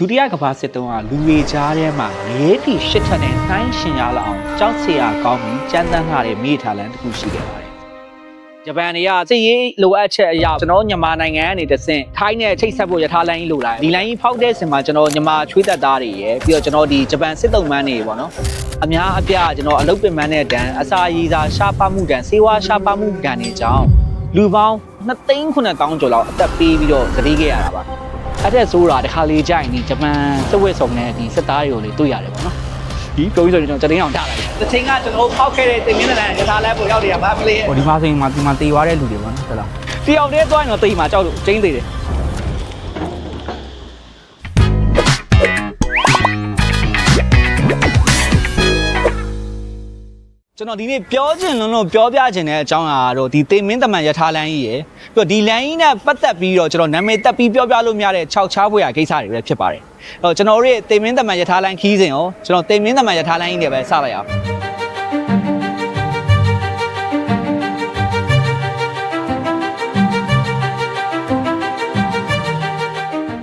ဒုတိယကမ္ဘာစစ်တုန်းကလူတွေကြားထဲမှာရဲတီရှစ်ထက်နဲ့နှိုင်းရှင်ရလောက်အောင်ကြောက်စရာကောင်းပြီးကြမ်းတမ်းလာတဲ့မိထားလန်တစ်ခုရှိခဲ့ပါတယ်ဂျပန်တွေကစစ်ရေးလိုအပ်ချက်အရာကျွန်တော်မြန်မာနိုင်ငံကနေတဆင့်ထိုင်းနဲ့ချိတ်ဆက်ဖို့ရထားလိုင်းလိုလာဒီလိုင်းကြီးဖောက်တဲ့စင်မှာကျွန်တော်မြန်မာချွေးသက်သားတွေရယ်ပြီးတော့ကျွန်တော်ဒီဂျပန်စစ်တုံးမန်းတွေပေါ့နော်အများအပြားကျွန်တော်အလုပ်ပင်မန်းတဲ့တန်အစာရည်စာရှားပါမှုတန်စေဝါရှားပါမှုတန်တွေကြောင့်လူပေါင်း2သိန်း9000ကျော်လောက်အသက်ပေးပြီးတော့သတိခဲ့ရတာပါ အဲ့တဲ့ဆိုတာတခါလေကြာရင်ဒီဂျပန်စစ်ဝတ်စုံနဲ့ဒီစစ်သားတွေကိုလေတွေ့ရတယ်ပေါ့နော်ဒီတုံးဆိုရင်ကျွန်တော်တင်အောင်ထားလိုက်တယ်တစ်ချိန်ကကျွန်တော်ဖောက်ခဲ့တဲ့တင်မြင့်တဲ့လမ်းရထားလမ်းပေါ်ရောက်နေတာဗာမလေးဟိုဒီမှာဆိုရင်မှာဒီမှာတေသွားတဲ့လူတွေပေါ့နော်ဟုတ်လားတယောက်တည်းသွားရင်တော့တိမ်မှာကြောက်လို့ကျင်းသေးတယ် ကျွန်တော်ဒီနေ့ပြောချင်လုံးလုံးပြောပြချင်တဲ့အကြောင်းအရာကတော့ဒီတေမင်းတမန်ရထားလမ်းကြီးရယ်ပြီးတော့ဒီလမ်းကြီးနဲ့ပတ်သက်ပြီးတော့ကျွန်တော်နာမည်တက်ပြီးပြောပြလို့မရတဲ့6ချားဖွယ်ရာကိစ္စတွေပဲဖြစ်ပါတယ်။အဲ့တော့ကျွန်တော်တို့ရဲ့တေမင်းတမန်ရထားလမ်းခီးစဉ်ရောကျွန်တော်တေမင်းတမန်ရထားလမ်းကြီးတွေပဲစလိုက်အောင်